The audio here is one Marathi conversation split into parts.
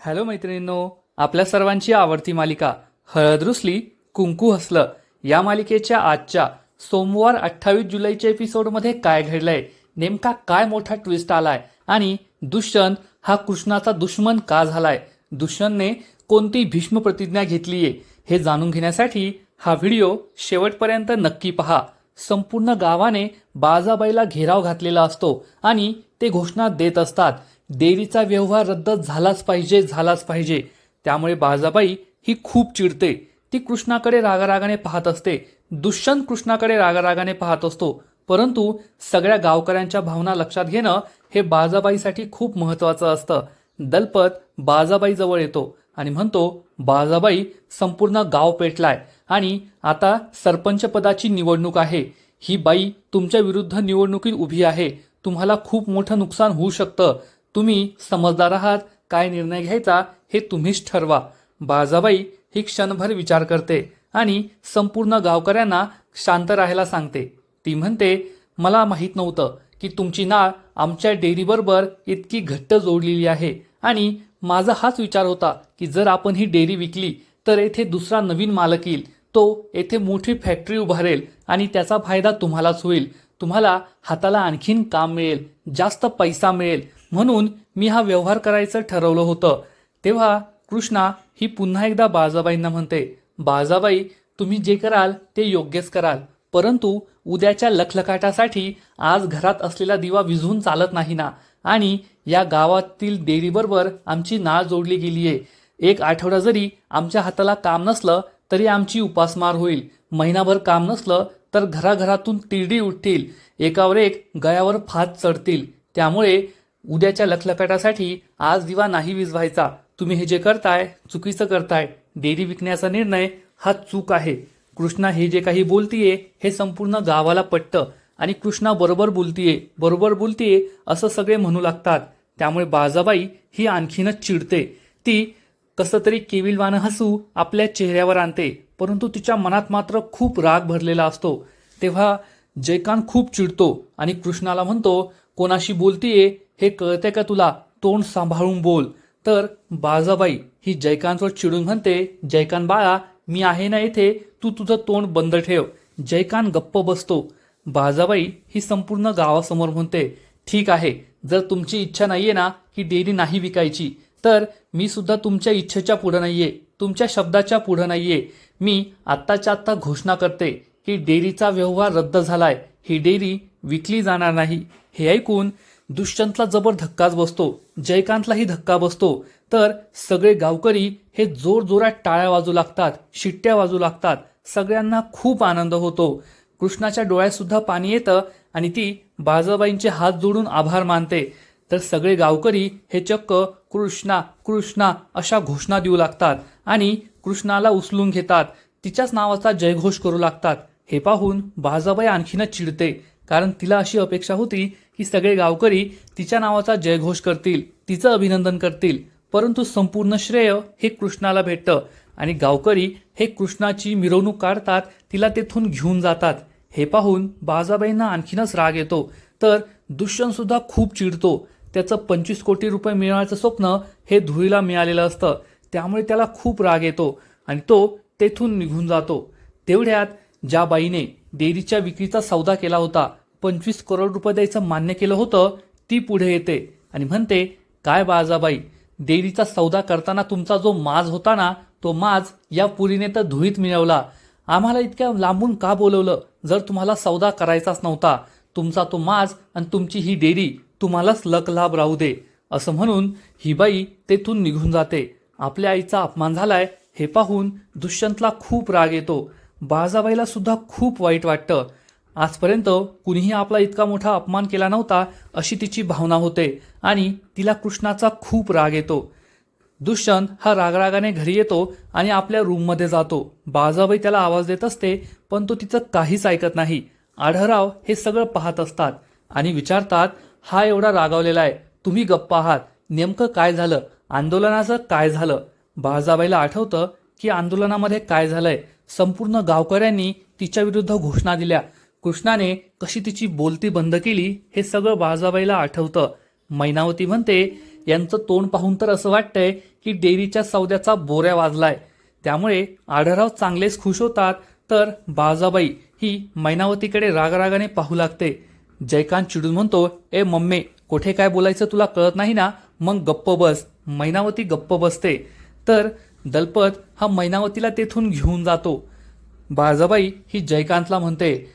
हॅलो मैत्रिणींनो आपल्या सर्वांची आवडती मालिका हळद रुसली कुंकू हसलं या मालिकेच्या आजच्या सोमवार अठ्ठावीस जुलैच्या एपिसोडमध्ये काय घडलंय नेमका काय मोठा ट्विस्ट आलाय आणि दुष्यंत हा कृष्णाचा दुश्मन का झालाय? दुष्यंतने कोणती भीष्म प्रतिज्ञा घेतलीये हे जाणून घेण्यासाठी हा व्हिडिओ शेवटपर्यंत नक्की पहा. संपूर्ण गावाने बाजाबाईला घेराव घातलेला असतो आणि ते घोषणा देत असतात. देवीचा व्यवहार रद्द झालाच पाहिजे झालाच पाहिजे. त्यामुळे बाजाबाई ही खूप चिडते. ती कृष्णाकडे रागारागाने पाहत असते. दुष्यंत कृष्णाकडे रागारागाने पाहत असतो. परंतु सगळ्या गावकऱ्यांच्या भावना लक्षात घेणं हे बाजाबाईसाठी खूप महत्वाचं असतं. दलपत बाजाबाईजवळ येतो आणि म्हणतो बाजाबाई संपूर्ण गाव पेटलाय आणि आता सरपंच पदाची निवडणूक आहे. ही बाई तुमच्या विरुद्ध निवडणुकीत उभी आहे. तुम्हाला खूप मोठं नुकसान होऊ शकतं. तुम्ही समजदार आहात काय निर्णय घ्यायचा हे तुम्हीच ठरवा. बाजाबाई ही क्षणभर विचार करते आणि संपूर्ण गावकऱ्यांना शांत राहायला सांगते. ती म्हणते मला माहीत नव्हतं की तुमची नाळ आमच्या डेअरीबरोबर इतकी घट्ट जोडलेली आहे आणि माझा हाच विचार होता की जर आपण ही डेअरी विकली तर येथे दुसरा नवीन मालक येईल. तो येथे मोठी फॅक्टरी उभारेल आणि त्याचा फायदा तुम्हालाच होईल. तुम्हाला हाताला आणखीन काम मिळेल जास्त पैसा मिळेल म्हणून मी हा व्यवहार करायचं ठरवलं होतं. तेव्हा कृष्णा ही पुन्हा एकदा बाजाबाईंना म्हणते बाजाबाई तुम्ही जे कराल ते योग्यच कराल. परंतु उद्याच्या लखलखाटासाठी आज घरात असलेला दिवा विझून चालत नाही ना? आणि या गावातील डेअरीबरोबर आमची नाळ जोडली गेली आहे एक आठवडा जरी आमच्या हाताला काम नसलं तरी आमची उपासमार होईल. महिनाभर काम नसलं तर घराघरातून तिरडी उठतील. एकावर एक गळ्यावर फात चढतील. त्यामुळे उद्याच्या लखलखाटासाठी आज दिवा नाही विजवायचा तुम्ही हे जे करताय चुकीचं करताय. डेअरी विकण्याचा निर्णय हा चूक आहे. कृष्णा हे जे काही बोलतीये हे संपूर्ण गावाला पटतं. आणि कृष्णा बरोबर बोलतीये बरोबर बोलतीये असं सगळे म्हणू लागतात. त्यामुळे बाजाबाई ही आणखीनच चिडते. ती कसं तरी केविलवानं हसू आपल्या चेहऱ्यावर आणते परंतु तिच्या मनात मात्र खूप राग भरलेला असतो. तेव्हा जयकांत खूप चिडतो आणि कृष्णाला म्हणतो कोणाशी बोलतीये हे कळते का तुला? तोंड सांभाळून बोल. तर बाजाबाई ही जयकांतवर चिडून म्हणते जयकांत बाळा मी आहे ना येथे तू तुझं तोंड बंद ठेव. जयकांत गप्प बसतो. बाजाबाई ही संपूर्ण गावासमोर म्हणते ठीक आहे जर तुमची इच्छा नाहीये ना की डेअरी नाही विकायची. तर मी सुद्धा तुमच्या इच्छेच्या पुढं नाहीये तुमच्या शब्दाच्या पुढं नाहीये. मी आत्ताच्या आत्ता घोषणा करते. की डेअरीचा व्यवहार रद्द झालाय. ही डेअरी विकली जाणार नाही. हे ऐकून दुष्यंतला जबर धक्काच बसतो. जयकांतलाही धक्का बसतो. तर सगळे गावकरी हे जोर जोरात टाळ्या वाजू लागतात शिट्ट्या वाजू लागतात. सगळ्यांना खूप आनंद होतो. कृष्णाच्या डोळ्यात सुद्धा पाणी येतं आणि ती बाजाबाईंचे हात जोडून आभार मानते. तर सगळे गावकरी हे चक्क कृष्णा कृष्णा अशा घोषणा देऊ लागतात आणि कृष्णाला उचलून घेतात. तिच्याच नावाचा जयघोष करू लागतात. हे पाहून बाजाबाई आणखीनच चिडते कारण तिला अशी अपेक्षा होती की सगळे गावकरी तिच्या नावाचा जयघोष करतील तिचं अभिनंदन करतील परंतु संपूर्ण श्रेय हे कृष्णाला भेटतं आणि गावकरी हे कृष्णाची मिरवणूक काढतात तिला तेथून घेऊन जातात. हे पाहून बाजाबाईंना आणखीनच राग येतो तर दुष्यंतसुद्धा खूप चिडतो. त्याचं पंचवीस कोटी रुपये मिळवण्याचं स्वप्न हे धुळीला मिळालेलं असतं त्यामुळे त्याला खूप राग येतो आणि तो तेथून निघून जातो. तेवढ्यात ज्या बाईने डेअरीच्या विक्रीचा सौदा केला होता पंचवीस करोड रुपये द्यायचं मान्य केलं होतं ती पुढे येते आणि म्हणते काय बाजाबाई डेअरीचा सौदा करताना तुमचा जो माज होता ना तो माज या पुरीने तर धुळीत मिळवला. आम्हाला इतक्या लांबून का बोलवलं? जर तुम्हाला सौदा करायचाच नव्हता तुमचा तो माज आणि तुमची ही डेअरी तुम्हालाच लकलाभ राहू दे. असं म्हणून ही बाई तेथून निघून जाते. आपल्या आईचा अपमान झालाय हे पाहून दुष्यंतला खूप राग येतो. बाजाबाईला सुद्धा खूप वाईट वाटतं. आजपर्यंत कुणीही आपला इतका मोठा अपमान केला नव्हता अशी तिची भावना होते आणि तिला कृष्णाचा खूप राग येतो. दुष्यंत हा रागरागाने घरी येतो आणि आपल्या रूममध्ये जातो. बाजाबाई त्याला आवाज देत असते पण तो तिचं काहीच ऐकत नाही. आढळराव हे सगळं पाहत असतात आणि विचारतात हा एवढा रागावलेला आहे तुम्ही गप्प आहात नेमकं काय झालं आंदोलनाचं काय झालं? बाजाबाईला आठवतं की आंदोलनामध्ये काय झालंय संपूर्ण गावकऱ्यांनी तिच्या विरुद्ध घोषणा दिल्या. कृष्णाने कशी तिची बोलती बंद केली हे सगळं बाळजाबाईला आठवतं. मैनावती म्हणते यांचं तोंड पाहून तर असं वाटतंय की डेअरीच्या सौद्याचा बोऱ्या वाजलाय. त्यामुळे आढळराव चांगलेच खुश होतात. तर बाळजाबाई ही मैनावतीकडे रागरागाने पाहू लागते. जयकांत चिडून म्हणतो ए मम्मे कुठे काय बोलायचं तुला कळत नाही ना? मग गप्प बस. मैनावती गप्प बसते. तर दलपत हा मैनावतीला तेथून घेऊन जातो. बाळजाबाई ही जयकांतला म्हणते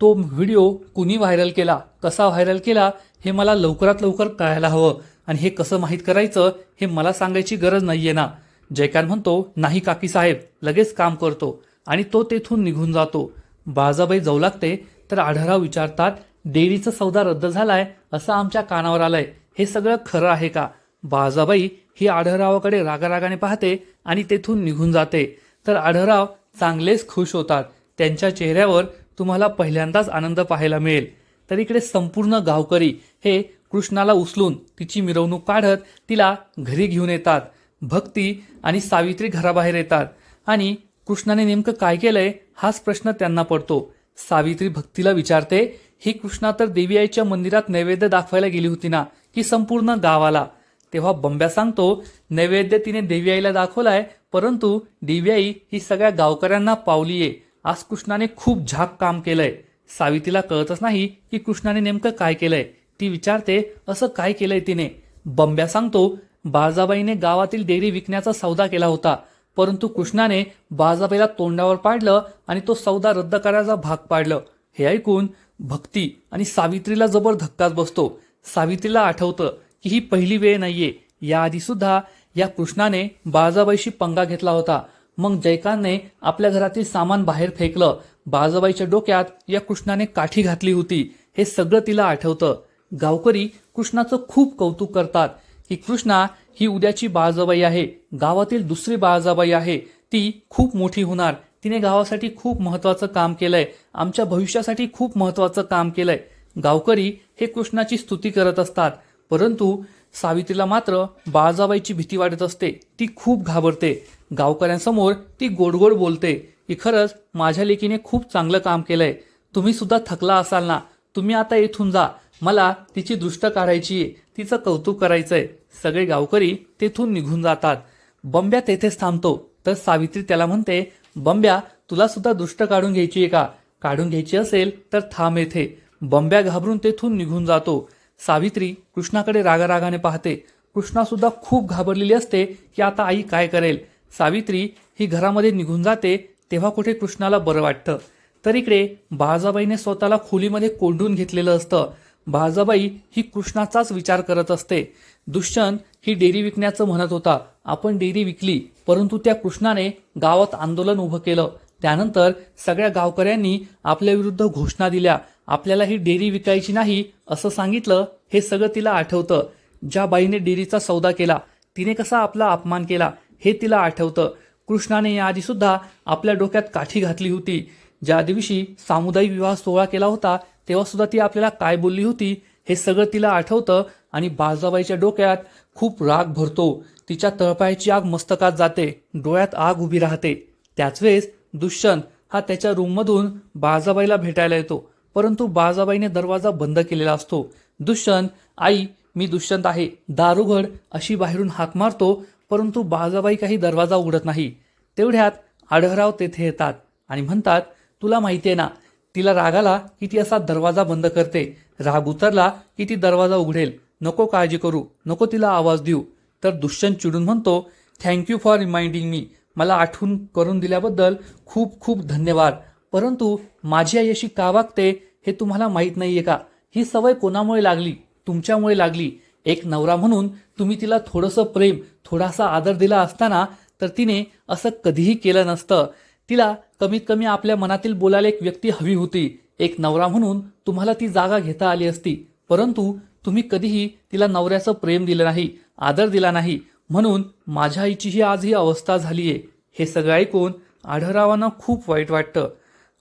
तो व्हिडिओ कुणी व्हायरल केला? कसा व्हायरल केला? हे मला लवकरात लवकर कळायला हवं आणि हे कसं माहीत करायचं हे मला सांगायची गरज नाहीये ना. जयकांत म्हणतो नाही काकी साहेब लगेच काम करतो आणि तो तेथून निघून जातो. बाळजाबाई जाऊ लागते तर आढळराव विचारतात डेअरीचा सौदा रद्द झालाय असं आमच्या कानावर आलंय. हे सगळं खरं आहे का? बाळजाबाई ही आढळरावाकडे रागारागाने पाहते आणि तेथून निघून जाते. तर आढळराव चांगलेच खुश होतात. त्यांच्या चेहऱ्यावर तुम्हाला पहिल्यांदाच आनंद पाहायला मिळेल. तर इकडे संपूर्ण गावकरी हे कृष्णाला उचलून तिची मिरवणूक काढत तिला घरी घेऊन येतात. भक्ती आणि सावित्री घराबाहेर येतात. आणि कृष्णाने नेमकं काय केलंय हाच प्रश्न त्यांना पडतो. सावित्री भक्तीला विचारते ही कृष्णा तर देवी आईच्या मंदिरात नैवेद्य दाखवायला गेली होती ना की संपूर्ण गावाला? तेव्हा बंब्या सांगतो नैवेद्य तिने देवी आईला दाखवलाय परंतु देवी आई ही सगळ्या गावकऱ्यांना पावलीये. आज कृष्णाने खूप झाक काम केलंय. सावित्रीला कळतच नाही की कृष्णाने नेमकं काय केलंय. ती विचारते असं काय केलंय तिने? बंब्या सांगतो बाळजाबाईने गावातील डेअरी विकण्याचा सौदा केला होता. परंतु कृष्णाने बाळजाबाईला तोंडावर पाडलं आणि तो सौदा रद्द करायचा भाग पाडलं. हे ऐकून भक्ती आणि सावित्रीला जबर धक्काच बसतो. सावित्रीला आठवतं की ही पहिली वेळ नाहीये. याआधी सुद्धा या कृष्णाने बाळजाबाईशी पंगा घेतला होता. मग जयकांतने आपल्या घरातील सामान बाहेर फेकलं. बाळजाबाईच्या डोक्यात या कृष्णाने काठी घातली होती. हे सगळं तिला आठवतं. गावकरी कृष्णाचं खूप कौतुक करतात की कृष्णा ही उद्याची बाळजाबाई आहे. गावातील दुसरी बाळजाबाई आहे. ती खूप मोठी होणार. तिने गावासाठी खूप महत्वाचं काम केलंय. आमच्या भविष्यासाठी खूप महत्वाचं काम केलंय. गावकरी हे कृष्णाची स्तुती करत असतात. परंतु सावित्रीला मात्र बाळजाबाईची भीती वाटत असते. ती खूप घाबरते. गावकऱ्यांसमोर ती गोडगोड बोलते. की खरंच माझ्या लेकीने खूप चांगलं काम केलंय. तुम्ही सुद्धा थकला असाल ना? तुम्ही आता इथून जा. मला तिची दृष्ट काढायची आहे. तिचं कौतुक करायचंय. सगळे गावकरी तेथून निघून जातात. बंब्या तेथेच थांबतो. तर सावित्री त्याला म्हणते बंब्या तुला सुद्धा दृष्ट काढून घ्यायची आहे का? काढून घ्यायची असेल तर थांब येथे. बंब्या घाबरून तेथून निघून जातो. सावित्री कृष्णाकडे रागारागाने पाहते. कृष्णासुद्धा खूप घाबरलेली असते की आता आई काय करेल? सावित्री ही घरामध्ये निघून जाते तेव्हा कुठे कृष्णाला बरं वाटतं? तर इकडे बाळजाबाईने स्वतःला खोलीमध्ये कोंडून घेतलेलं असतं. बाळजाबाई ही कृष्णाचाच विचार करत असते. दुष्यंत ही डेअरी विकण्याचं म्हणत होता. आपण डेअरी विकली परंतु त्या कृष्णाने गावात आंदोलन उभं केलं. त्यानंतर सगळ्या गावकऱ्यांनी आपल्या विरुद्ध घोषणा दिल्या. आपल्याला ही डेअरी विकायची नाही असं सांगितलं हे सगळं तिला आठवतं. ज्या बाईने डेअरीचा सौदा केला तिने कसा आपला अपमान केला हे तिला आठवतं. कृष्णाने याआधीसुद्धा आपल्या डोक्यात काठी घातली होती. ज्या दिवशी सामुदायिक विवाह सोहळा केला होता तेव्हासुद्धा ती आपल्याला काय बोलली होती हे सगळं तिला आठवतं आणि बाळजाबाईच्या डोक्यात खूप राग भरतो. तिच्या तळपायाची आग मस्तकात जाते डोळ्यात आग उभी राहते. त्याच वेळेस दुष्यंत हा त्याच्या रूममधून बाळजाबाईला भेटायला येतो. परंतु बाळजाबाईने दरवाजा बंद केलेला असतो. दुष्यंत आई मी दुष्यंत आहे. दारुघड अशी बाहेरून हाक मारतो परंतु बाळजाबाई काही दरवाजा उघडत नाही. तेवढ्यात आढळराव तेथे येतात आणि म्हणतात तुला माहिती आहे ना तिला रागाला की ती असा दरवाजा बंद करते. राग उतरला की ती दरवाजा उघडेल. नको काळजी करू नको तिला आवाज देऊ. तर दुष्यंत चिडून म्हणतो थँक्यू फॉर रिमाइंडिंग मी मला आठवून करून दिल्याबद्दल खूप खूप धन्यवाद. परंतु माझी आई अशी का वागते हे तुम्हाला माहीत नाहीये का? ही सवय कोणामुळे लागली? तुमच्यामुळे लागली. एक नवरा म्हणून तुम्ही तिला थोडंसं प्रेम थोडासा आदर दिला असताना तर तिने असं कधीही केलं नसतं. तिला कमीत कमी आपल्या मनातील बोलायला एक व्यक्ती हवी होती. एक नवरा म्हणून तुम्हाला ती जागा घेता आली असती. परंतु तुम्ही कधीही तिला नवऱ्याचं प्रेम दिलं नाही आदर दिला नाही. म्हणून माझ्या आईचीही आज ही अवस्था झालीये. हे सगळं ऐकून आढळरावांना खूप वाईट वाटतं.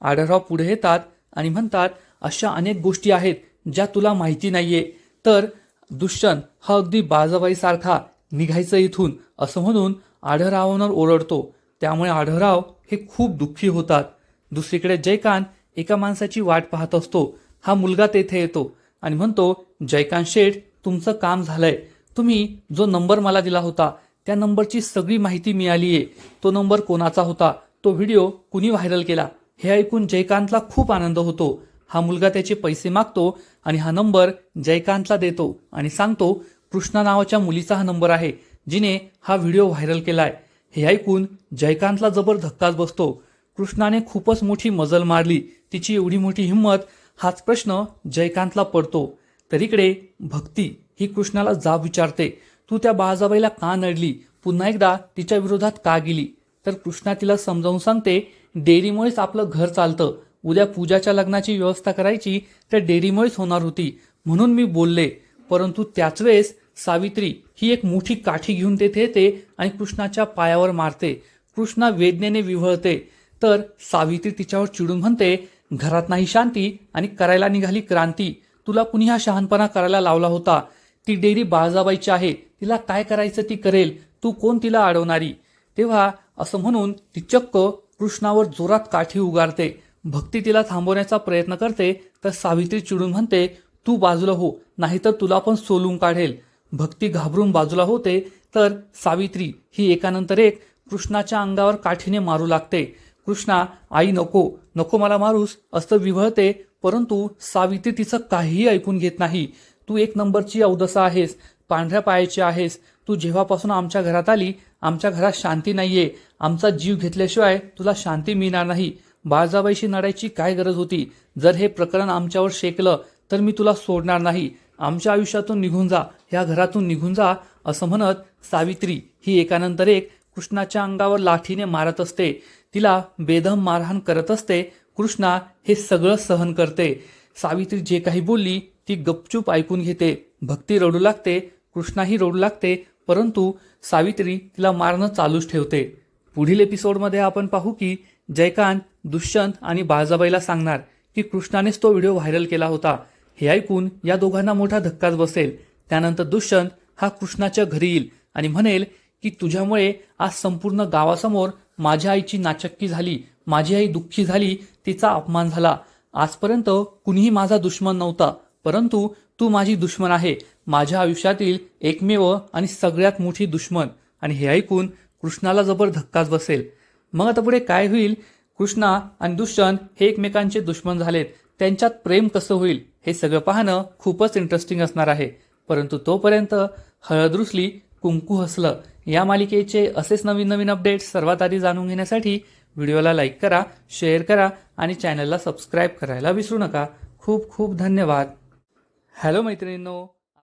आढळराव पुढे येतात आणि म्हणतात अशा अनेक गोष्टी आहेत ज्या तुला माहिती नाहीये. तर दुष्यंत हा अगदी बाजाबाईसारखा निघायचं इथून असं म्हणून आढळरावांवर ओरडतो. त्यामुळे आढळराव हे खूप दुःखी होतात. दुसरीकडे जयकांत एका माणसाची वाट पाहत असतो. हा मुलगा तेथे येतो आणि म्हणतो जयकांत शेठ तुमचं काम झालंय. तुम्ही जो नंबर मला दिला होता त्या नंबरची सगळी माहिती मिळाली आहे तो नंबर कोणाचा होता? तो व्हिडिओ कुणी व्हायरल केला? हे ऐकून जयकांतला खूप आनंद होतो. हा मुलगा त्याचे पैसे मागतो आणि हा नंबर जयकांतला देतो आणि सांगतो कृष्णा नावाच्या मुलीचा हा नंबर आहे जिने हा व्हिडिओ व्हायरल केलाय. हे ऐकून जयकांतला जबर धक्काच बसतो. कृष्णाने खूपच मोठी मजल मारली. तिची एवढी मोठी हिंमत हाच प्रश्न जयकांतला पडतो. तर इकडे भक्ती ही कृष्णाला जाब विचारते तू त्या बाळाजाबाईला का नडली? पुन्हा एकदा तिच्या विरोधात का गेली? तर कृष्णा तिला समजावून सांगते डेअरीमुळेच आपलं घर चालतं. उद्या पूजाच्या लग्नाची व्यवस्था करायची तर डेअरीमुळेच होणार होती म्हणून मी बोलले. परंतु त्याच वेळेस सावित्री ही एक मोठी काठी घेऊन तेथे येते आणि कृष्णाच्या पायावर मारते. कृष्णा वेदनेने विव्हळते तर सावित्री तिच्यावर चिडून म्हणते घरात नाही शांती आणि करायला निघाली क्रांती. तुला कुणी हा शहाणपणा करायला लावला होता? ती डेअरी बाळजाबाईची आहे. तिला काय करायचं ती करेल. तू कोण तिला अडवणारी? तेव्हा असं म्हणून ती चक्क कृष्णावर जोरात काठी उगारते. भक्ती तिला थांबवण्याचा प्रयत्न करते तर सावित्री चिडून म्हणते तू बाजूला हो नाहीतर तुला पण सोलून काढेल. भक्ती घाबरून बाजूला होते तर सावित्री ही एकानंतर एक कृष्णाच्या अंगावर काठीने मारू लागते. कृष्णा आई नको नको मला मारूस असं विवळते परंतु सावित्री तिचं काहीही ऐकून घेत नाही. तू एक नंबरची अवदसा आहेस पांढऱ्या पायाची आहेस. तू जेव्हापासून आमच्या घरात आली आमच्या घरात शांती नाहीये. आमचा जीव घेतल्याशिवाय तुला शांती मिळणार नाही. बाळजाबाईशी लढायची काय गरज होती? जर हे प्रकरण आमच्यावर शेकलं तर मी तुला सोडणार नाही. आमच्या आयुष्यातून निघून जा ह्या घरातून निघून जा असं म्हणत सावित्री ही एकानंतर एक कृष्णाच्या अंगावर लाठीने मारत असते. तिला बेदम मारहाण करत असते. कृष्णा हे सगळं सहन करते. सावित्री जे काही बोलली ती गपचूप ऐकून घेते. भक्ती रडू लागते. कृष्णाही रडू लागते परंतु सावित्री तिला मारणं चालूच ठेवते. पुढील एपिसोडमध्ये आपण पाहू की जयकांत दुष्यंत आणि बाळजाबाईला सांगणार की कृष्णानेच तो व्हिडिओ व्हायरल केला होता. हे ऐकून या दोघांना मोठा धक्काच बसेल. त्यानंतर दुष्यंत हा कृष्णाच्या घरी येईल आणि म्हणेल की तुझ्यामुळे आज संपूर्ण गावासमोर माझ्या आईची नाचक्की झाली माझी आई दुःखी झाली तिचा अपमान झाला. आजपर्यंत कुणीही माझा दुश्मन नव्हता. परंतु तू माझी दुश्मन आहे. माझ्या आयुष्यातील एकमेव आणि सगळ्यात मोठी दुश्मन. आणि हे ऐकून कृष्णाला जबर धक्काच बसेल. मग आता पुढे काय होईल? कृष्णा आणि दुष्यंत हे एकमेकांचे दुश्मन झालेत. त्यांच्यात प्रेम कसं होईल? हे सगळं पाहणं खूपच इंटरेस्टिंग असणार आहे. परंतु तोपर्यंत हळद रुसली कुंकू हसलं. या मालिकेचे असेच नवीन नवीन अपडेट्स सर्वात आधी जाणून घेण्यासाठी व्हिडिओला लाईक करा शेअर करा आणि चॅनलला सबस्क्राईब करायला विसरू नका. खूप खूप धन्यवाद. हॅलो मैत्रिणींनो